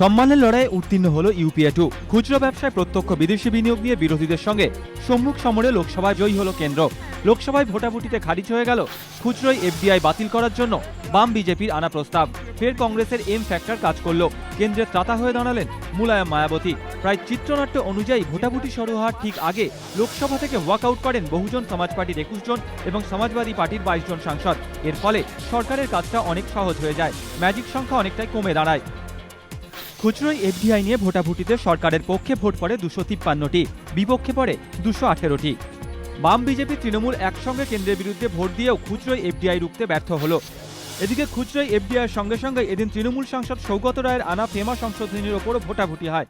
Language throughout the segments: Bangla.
সম্মানের লড়াইয়ে উত্তীর্ণ হল ইউপিএ টু খুচরো ব্যবসায় প্রত্যক্ষ বিদেশি বিনিয়োগ নিয়ে বিরোধীদের সঙ্গে সম্মুখ সমরে লোকসভায় জয়ী হল কেন্দ্র। লোকসভায় ভোটাভুটিতে খারিজ হয়ে গেল খুচরোই এফডিআই বাতিল করার জন্য বাম বিজেপির আনা প্রস্তাব। ফের কংগ্রেসের এম ফ্যাক্টর কাজ করল। কেন্দ্রের ত্রাতা হয়ে দাঁড়ালেন মুলায়ম মায়াবতী। প্রায় চিত্রনাট্য অনুযায়ী ভোটাভুটি শুরু হওয়ার ঠিক আগে লোকসভা থেকে ওয়াকআউট করেন বহুজন সমাজ পার্টির একুশ জন এবং সমাজবাদী পার্টির বাইশ জন সাংসদ। এর ফলে সরকারের কাজটা অনেক সহজ হয়ে যায়। ম্যাজিক সংখ্যা অনেকটাই কমে দাঁড়ায়। খুচরোই এফডিআই নিয়ে ভোটাভুটিতে সরকারের পক্ষে ভোট পড়ে দুশো তিপ্পান্নটি, বিপক্ষে পড়ে দুশো আঠেরোটি। বাম বিজেপি তৃণমূল একসঙ্গে কেন্দ্রের বিরুদ্ধে ভোট দিয়েও খুচরোই এফডিআই রুখতে ব্যর্থ হলো। এদিকে খুচরোই এফডিআইয়ের সঙ্গে সঙ্গে এদিন তৃণমূল সাংসদ সৌগত রায়ের আনা ফেমা সংশোধনীর ওপরও ভোটাভুটি হয়।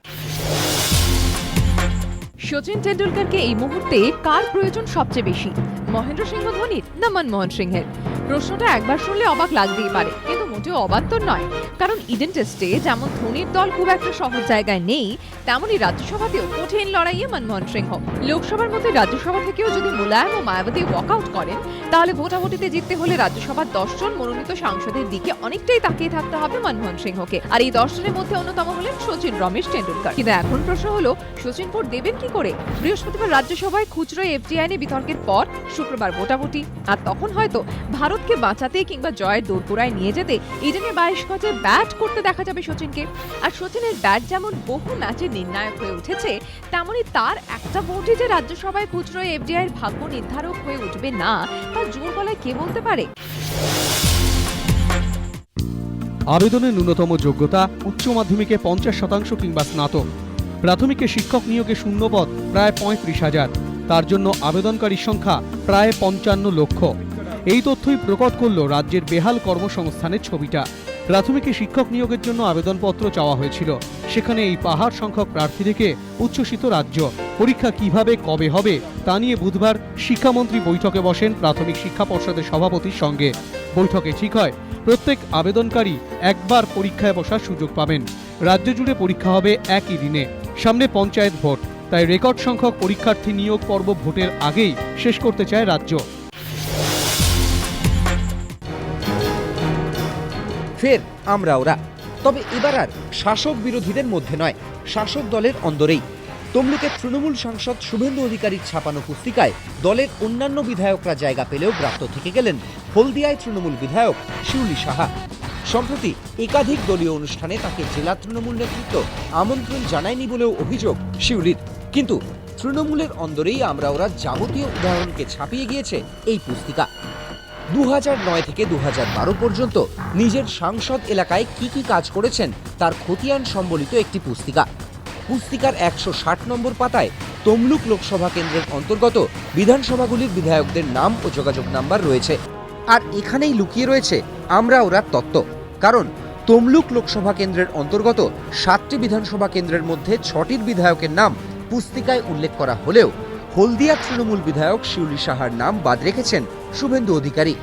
সচিন টেন্ডুলকারকে এই মুহূর্তে কার প্রয়োজন সবচেয়ে বেশি? মহেন্দ্র সিংহ ধোনির না মনমোহন সিংহের? প্রশ্নটা একবার শুনলে অবাক লাগতেই পারে মোটেও অবাক তো নয়। কারণ ইডেন টেস্টে যেমন ধোনির দল খুব একটা সহজ জায়গায় নেই, তেমনই রাজ্যসভাতেও কঠিন লড়াইয়ে মনমোহন সিংহ লোকসভার মধ্যে রাজ্যসভা থেকেও যদি মুলায়ম ও মায়াবতী ওয়াকআউট করেন, তাহলে ভোটাভুটিতে জিততে হলে রাজ্যসভার দশজন মনোনীত সাংসদের দিকে অনেকটাই তাকিয়ে থাকতে হবে মনমোহন সিংহকে। আর এই দশজনের মধ্যে অন্যতম হলেন সচিন রমেশ টেন্ডুলকার কিন্তু এখন প্রশ্ন হলো, সচিন ভোট দেবেন কি করে? বৃহস্পতিবার রাজ্যসভায় খুচরো এফডিআই নিয়ে বিতর্কের পর শুক্রবার ভোটাভুটি। আর তখন হয়তো ভারতকে বাঁচাতে কিংবা জয়ের দোরগোড়ায় নিয়ে যেতে ইডেনে বাইশ গজে ব্যাট করতে দেখা যাবে সচিনকে। আর সচিনের ব্যাট যেমন বহু ম্যাচে নির্ণায়ক হয়ে উঠেছে তেমনি তার একটা ভোটই যে রাজ্যসভায় খুচরো এর ভাগ্য নির্ধারক হয়ে উঠবে না, তা জোর গলায় কে বলতে পারে? আবেদনের ন্যূনতম যোগ্যতা উচ্চ মাধ্যমিকে পঞ্চাশ শতাংশ কিংবা স্নাতক। প্রাথমিকে শিক্ষক নিয়োগে শূন্যপদ, প্রায় পঁয়ত্রিশ হাজার। তার জন্য আবেদনকারীর সংখ্যা প্রায় পঞ্চান্ন লক্ষ। এই তথ্যই প্রকট করল রাজ্যের বেহাল কর্মসংস্থানের ছবিটা। প্রাথমিকে শিক্ষক নিয়োগের জন্য আবেদনপত্র চাওয়া হয়েছিল। সেখানে এই পাহাড় সংখ্যক প্রার্থী থেকে উচ্ছ্বসিত রাজ্য। পরীক্ষা কীভাবে, কবে হবে, তা নিয়ে বুধবার শিক্ষামন্ত্রী বৈঠকে বসেন প্রাথমিক শিক্ষা পর্ষদের সভাপতির সঙ্গে। বৈঠকে ঠিক হয়, প্রত্যেক আবেদনকারী একবার পরীক্ষায় বসার সুযোগ পাবেন। রাজ্য জুড়ে পরীক্ষা হবে একই দিনে, সামনে পঞ্চায়েত ভোট। তাই রেকর্ড সংখ্যক পরীক্ষার্থী নিয়োগ পর্ব ভোটের আগেই শেষ করতে চায় রাজ্য। ফের আমরা ওরা। তবে এবার আর শাসক বিরোধীদের মধ্যে নয়, শাসক দলের অন্দরেই। তমলুকের তৃণমূল সাংসদ শুভেন্দু অধিকারীর ছাপানো পুস্তিকায় দলের অন্যান্য বিধায়করা জায়গা পেলেও ব্রাত্য থেকে গেলেন হলদিয়ায় তৃণমূল বিধায়ক শিউলি সাহা। সম্প্রতি একাধিক দলীয় অনুষ্ঠানে তাকে জেলা তৃণমূল নেতৃত্ব আমন্ত্রণ জানায়নি বলেও অভিযোগ শিউলির। কিন্তু তৃণমূলের অন্দরেই আমরা ওরা যাবতীয় উদাহরণকে ছাপিয়ে গিয়েছে এই পুস্তিকা। দু নয় থেকে দু বারো পর্যন্ত নিজের সাংসদ এলাকায় কি কি কাজ করেছেন তার খতিয়ান সম্বলিত একটি পুস্তিকা। পুস্তিকার একশো ষাট নম্বর পাতায় তমলুক লোকসভা কেন্দ্রের অন্তর্গত বিধানসভাগুলির বিধায়কদের নাম ও যোগাযোগ নাম্বার রয়েছে। আর এখানেই লুকিয়ে রয়েছে আমরা ওরা তত্ত্ব। কারণ তমলুক লোকসভা কেন্দ্রের অন্তর্গত সাতটি বিধানসভা কেন্দ্রের মধ্যে ছটির বিধায়কের নাম পুস্তিকায় উল্লেখ করা হলেও হলদিয়া তৃণমূল বিধায়ক শিউলি সাহার নাম বাদ রেখেছেন শুভেন্দু অধিকারী।